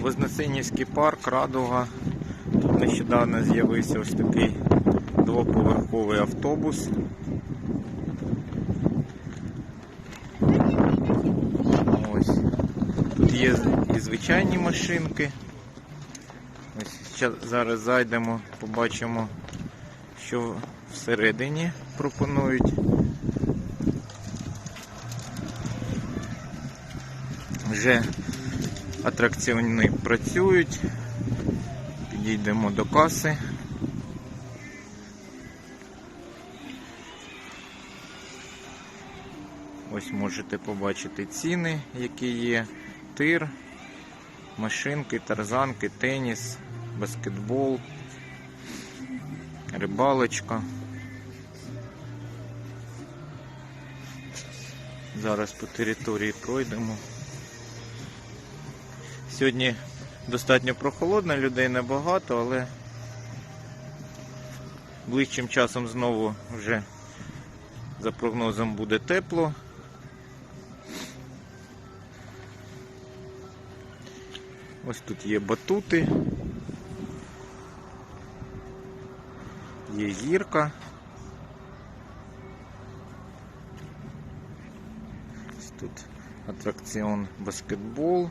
Вознесенівський парк, Радуга. Тут нещодавно з'явився ось такий двоповерховий автобус. Ось. Тут є і звичайні машинки. Ось зараз зайдемо, побачимо, що всередині пропонують. Вже атракціони працюють. Підійдемо до каси. Ось можете побачити ціни, які є. Тир, машинки, тарзанки, теніс, баскетбол, рибалочка. Зараз по території пройдемо. Сьогодні достатньо прохолодно, людей небагато, але ближчим часом знову вже за прогнозом буде тепло. Ось тут є батути. Є гірка. Ось тут атракціон баскетбол.